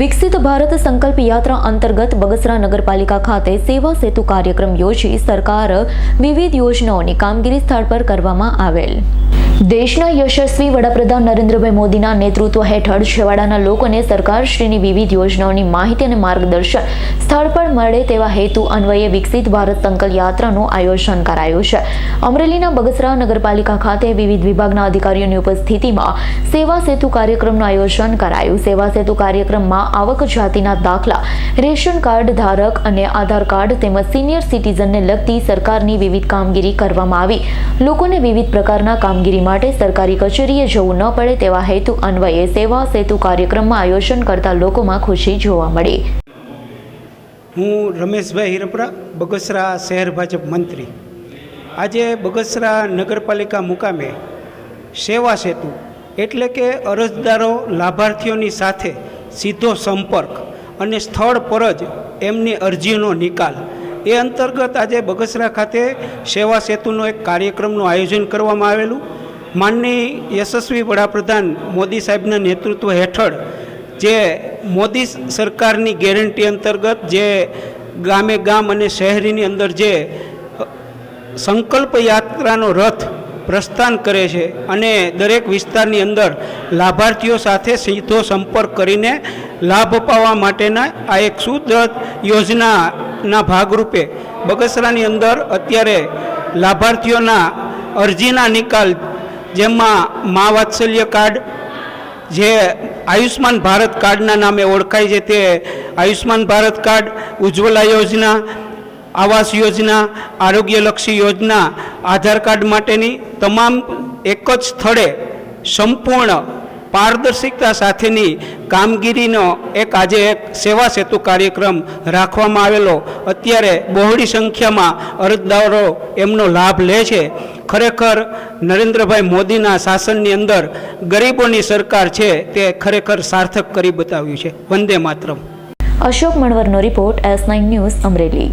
વિકસિત ભારત સંકલ્પ યાત્રા અંતર્ગત બગસરા નગરપાલિકા ખાતે સેવા સેતુ કાર્યક્રમ યોજી સરકાર વિવિધ યોજનાઓની કામગીરી સ્થળ પર કરવામાં આવેલ. દેશના યશસ્વી વડાપ્રધાન નરેન્દ્રભાઈ મોદીના નેતૃત્વ હેઠળ છેવાડાના લોકોને સરકારશ્રીની વિવિધ યોજનાઓની માહિતી અને માર્ગદર્શન સ્થળ પર મળે તેવા હેતુ અન્વયે વિકસિત ભારત સંકલ્પ યાત્રાનું આયોજન કરાયું છે. અમરેલીના બગસરા નગરપાલિકા ખાતે વિવિધ વિભાગના અધિકારીઓની ઉપસ્થિતિમાં સેવા સેતુ કાર્યક્રમનું આયોજન કરાયું. સેવા સેતુ કાર્યક્રમમાં આવક જાતિના દાખલા, રેશન કાર્ડ ધારક અને આધાર કાર્ડ તેમજ સિનિયર સિટીઝનને લગતી સરકારની વિવિધ કામગીરી કરવામાં આવી. લોકોને વિવિધ પ્રકારના કામગીરી માટે સરકારી કચેરીએ જવું ન પડે તેવા હેતુ અન્વયે સેવા સેતુ કાર્યક્રમમાં આયોજન કરતા લોકોમાં ખુશી જોવા મળી. હું રમેશભાઈ હિરપરા, બગસરા શહેર ભાજપ મંત્રી. આજે બગસરા નગરપાલિકા મુકામે સેવા સેતુ એટલે કે અરજદારો લાભાર્થીઓની સાથે સીધો સંપર્ક અને સ્થળ પર જ એમની અરજીનો નિકાલ. એ અંતર્ગત આજે બગસરા ખાતે સેવા સેતુનો એક કાર્યક્રમનું આયોજન કરવામાં આવેલું. માનની યશસ્વી વડાપ્રધાન મોદી સાહેબના નેતૃત્વ હેઠળ જે મોદી સરકારની ગેરંટી અંતર્ગત જે ગામે ગામ અને શહેરીની અંદર જે સંકલ્પ યાત્રાનો રથ પ્રસ્થાન કરે છે અને દરેક વિસ્તારની અંદર લાભાર્થીઓ સાથે સીધો સંપર્ક કરીને લાભ અપાવવા માટેના આ એક સુદ્રત યોજનાના ભાગરૂપે બગસરાની અંદર અત્યારે લાભાર્થીઓના અરજીના નિકાલ જેમાં મા વાત્સલ્ય કાર્ડ, જે આયુષ્માન ભારત કાર્ડના નામે ઓળખાય છે તે આયુષ્માન ભારત કાર્ડ, ઉજ્જવલા યોજના, આવાસ યોજના, આરોગ્યલક્ષી યોજના, આધાર કાર્ડ માટેની તમામ એક જ સ્થળે સંપૂર્ણ પારદર્શિકતા સાથેની કામગીરીનો એક આજે એક સેવા સેતુ કાર્યક્રમ રાખવામાં આવેલો. અત્યારે બહોળી સંખ્યામાં અરજદારો એમનો લાભ લે છે. ખરેખર નરેન્દ્રભાઈ મોદીના શાસનની અંદર ગરીબોની સરકાર છે તે ખરેખર સાર્થક કરી બતાવ્યું છે. Vande Mataram. Ashok મણવરનો report S nine news Amreli.